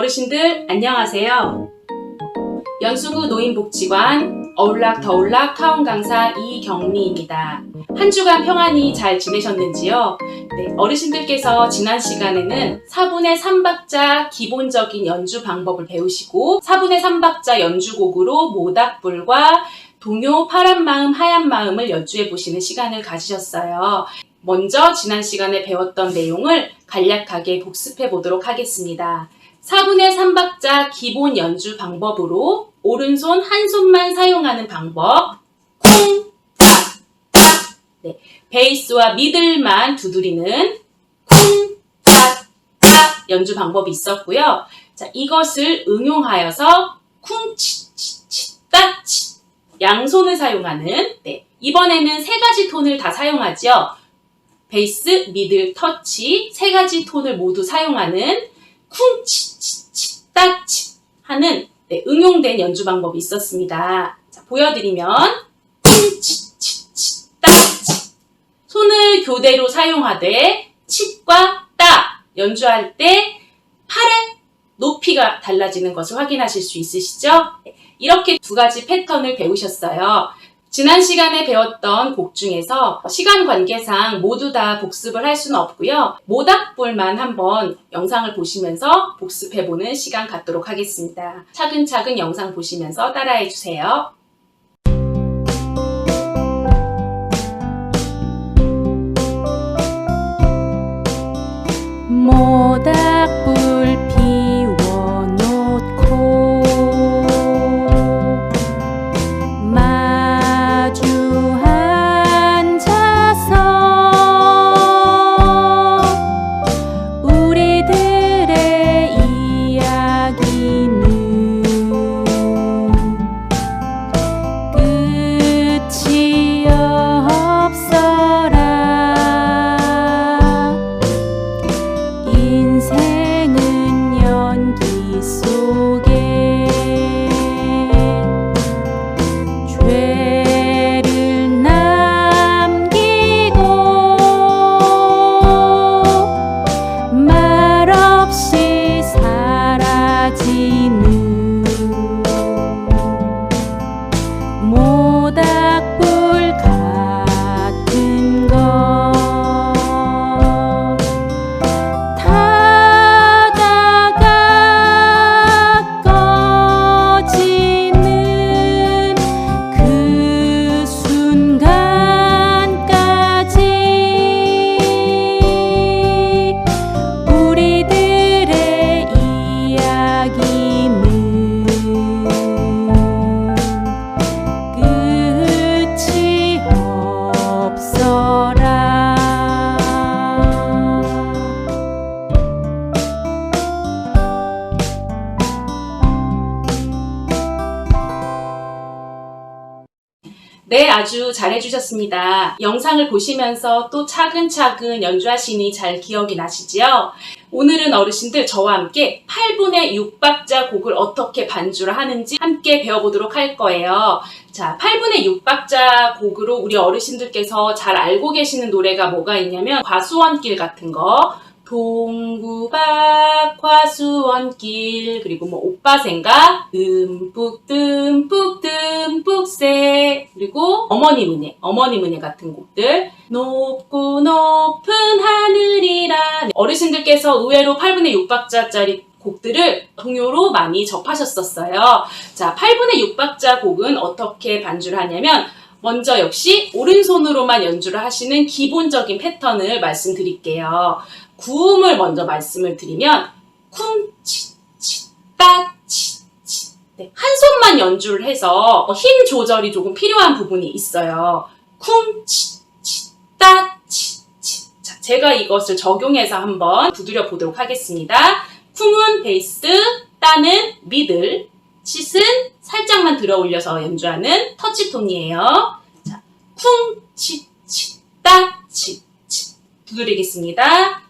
어르신들 안녕하세요. 연수구 노인복지관 어울락 더울락 카운 강사 이경미입니다. 한 주간 평안히 잘 지내셨는지요? 네, 어르신들께서 지난 시간에는 4분의 3박자 기본적인 연주 방법을 배우시고 4분의 3박자 연주곡으로 모닥불과 동요 파란 마음 하얀 마음을 연주해 보시는 시간을 가지셨어요. 먼저 지난 시간에 배웠던 내용을 간략하게 복습해 보도록 하겠습니다. 4분의 3박자 기본 연주 방법으로 오른손 한 손만 사용하는 방법 쿵, 탁, 탁 네, 베이스와 미들만 두드리는 쿵, 탁, 탁 연주 방법이 있었고요. 자, 이것을 응용하여서 쿵, 치, 치, 치, 따, 치 양손을 사용하는 네, 이번에는 세 가지 톤을 다 사용하죠. 베이스, 미들, 터치 세 가지 톤을 모두 사용하는 쿵, 치, 치, 치, 따, 치 하는 네, 응용된 연주 방법이 있었습니다. 자, 보여드리면 쿵, 치, 치, 치, 따, 치 손을 교대로 사용하되 칫과 따 연주할 때 팔의 높이가 달라지는 것을 확인하실 수 있으시죠? 네, 이렇게 두 가지 패턴을 배우셨어요. 지난 시간에 배웠던 곡 중에서 시간 관계상 모두 다 복습을 할 수는 없고요. 모닥불만 한번 영상을 보시면서 복습해보는 시간 갖도록 하겠습니다. 차근차근 영상 보시면서 따라해 주세요. 네, 아주 잘해주셨습니다. 영상을 보시면서 또 차근차근 연주하시니 잘 기억이 나시지요? 오늘은 어르신들 저와 함께 8분의 6박자 곡을 어떻게 반주를 하는지 함께 배워보도록 할 거예요. 자, 8분의 6박자 곡으로 우리 어르신들께서 잘 알고 계시는 노래가 뭐가 있냐면 과수원길 같은 거, 동구박 과수원길 그리고 뭐 오빠 생각 듬뿍 듬뿍 듬뿍 새 그리고 어머님 은혜 어머님 은혜 같은 곡들 높고 높은 하늘이라 어르신들께서 의외로 8분의 6박자짜리 곡들을 동요로 많이 접하셨었어요. 자, 8분의 6박자 곡은 어떻게 반주를 하냐면 먼저 역시 오른손으로만 연주를 하시는 기본적인 패턴을 말씀드릴게요. 구음을 먼저 말씀을 드리면 쿵, 치, 치, 따, 치, 치. 네, 한 손만 연주를 해서 힘 조절이 조금 필요한 부분이 있어요. 쿵, 치, 치, 따, 치, 치. 자, 제가 이것을 적용해서 한번 두드려 보도록 하겠습니다. 쿵은 베이스, 따는 미들, 칫은 살짝만 들어 올려서 연주하는 터치톤이에요. 자, 쿵, 치, 치, 따, 치, 치. 두드리겠습니다.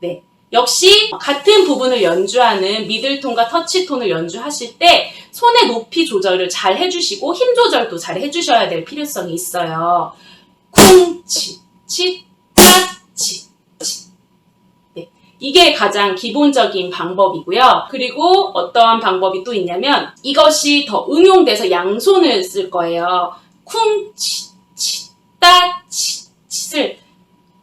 네. 역시 같은 부분을 연주하는 미들톤과 터치톤을 연주하실 때 손의 높이 조절을 잘 해주시고 힘 조절도 잘 해주셔야 될 필요성이 있어요. 쿵, 치, 치, 따, 치, 치. 이게 가장 기본적인 방법이고요. 그리고 어떠한 방법이 또 있냐면 이것이 더 응용돼서 양손을 쓸 거예요. 쿵, 치, 치, 따, 치, 치를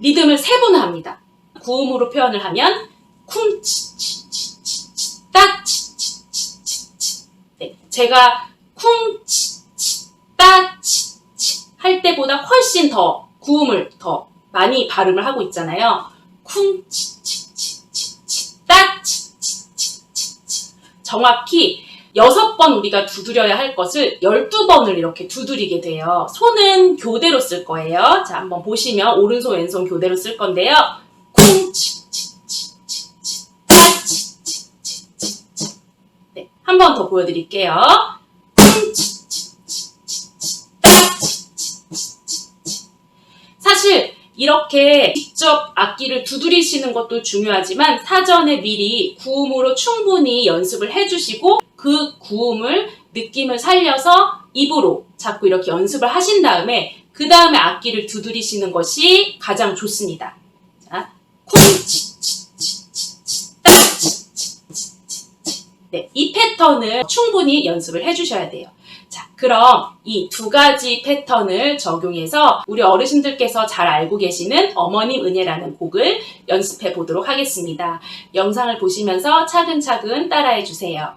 리듬을 세번 합니다. 구음으로 표현을 하면 쿵, 치, 치, 치, 치, 치, 따, 치, 치, 치, 치, 치. 네, 제가 쿵, 치, 치, 따, 치, 치 할 때보다 훨씬 더 구음을 더 많이 발음을 하고 있잖아요. 쿵, 치, 치, 치, 치, 치, 따, 치, 치, 치, 치, 치. 정확히 여섯 번 우리가 두드려야 할 것을 열두 번을 이렇게 두드리게 돼요. 손은 교대로 쓸 거예요. 자, 한번 보시면 오른손, 왼손 교대로 쓸 건데요. 네, 한 번 더 보여드릴게요. 사실 이렇게 직접 악기를 두드리시는 것도 중요하지만 사전에 미리 구음으로 충분히 연습을 해주시고 그 구음을 느낌을 살려서 입으로 자꾸 이렇게 연습을 하신 다음에 그 다음에 악기를 두드리시는 것이 가장 좋습니다. 네, 이 패턴을 충분히 연습을 해주셔야 돼요. 자, 그럼 이 두 가지 패턴을 적용해서 우리 어르신들께서 잘 알고 계시는 어머님 은혜라는 곡을 연습해 보도록 하겠습니다. 영상을 보시면서 차근차근 따라해 주세요.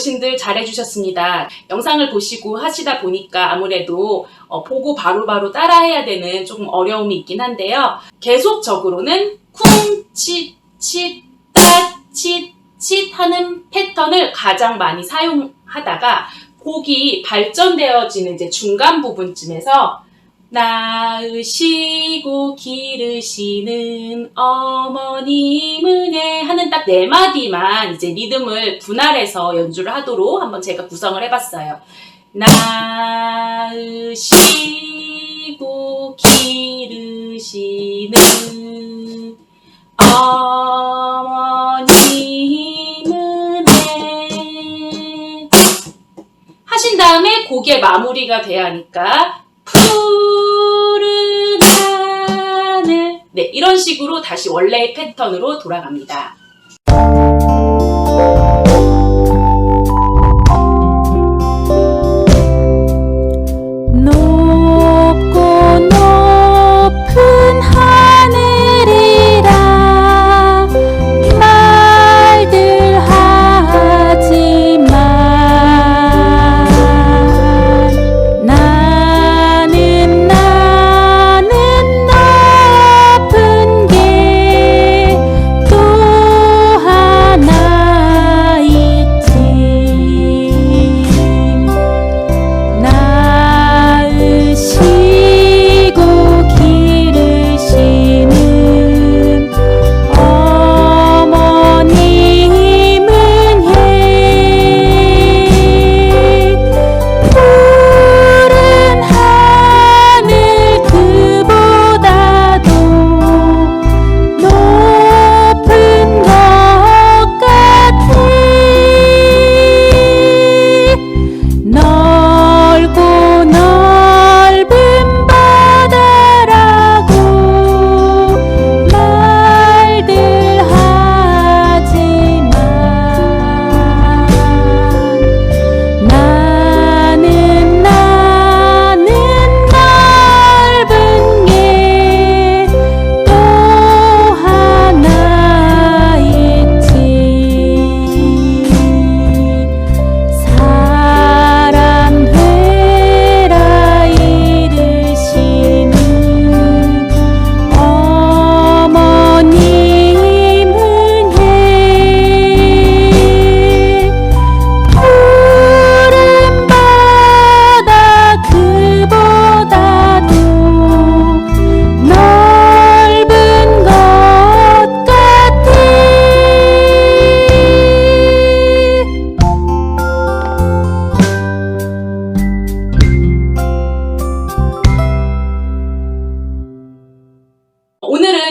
어르신들 잘해주셨습니다. 영상을 보시고 하시다 보니까 아무래도 어, 보고 바로바로 따라해야 되는 조금 어려움이 있긴 한데요. 계속적으로는 쿵, 치, 치, 따, 치, 치 하는 패턴을 가장 많이 사용하다가 곡이 발전되어지는 이제 중간 부분쯤에서 낳으시고 기르시는 어머님은 예 하는 딱 네 마디만 이제 리듬을 분할해서 연주를 하도록 한번 제가 구성을 해봤어요. 낳으시고 기르시는 어머님은 예 하신 다음에 곡의 마무리가 돼야 하니까 네 이런 식으로 다시 원래의 패턴으로 돌아갑니다.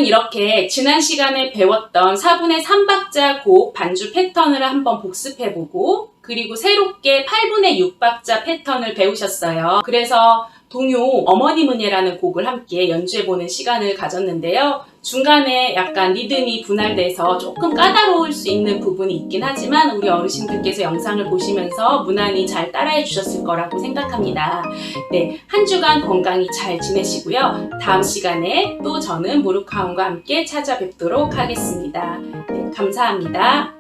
이렇게 지난 시간에 배웠던 4분의 3박자 곡 반주 패턴을 한번 복습해보고 그리고 새롭게 8분의 6박자 패턴을 배우셨어요. 그래서 동요 어머님 은혜라는 곡을 함께 연주해보는 시간을 가졌는데요. 중간에 약간 리듬이 분할돼서 조금 까다로울 수 있는 부분이 있긴 하지만 우리 어르신들께서 영상을 보시면서 무난히 잘 따라해 주셨을 거라고 생각합니다. 네, 한 주간 건강히 잘 지내시고요. 다음 시간에 또 저는 무르카운과 함께 찾아뵙도록 하겠습니다. 네, 감사합니다.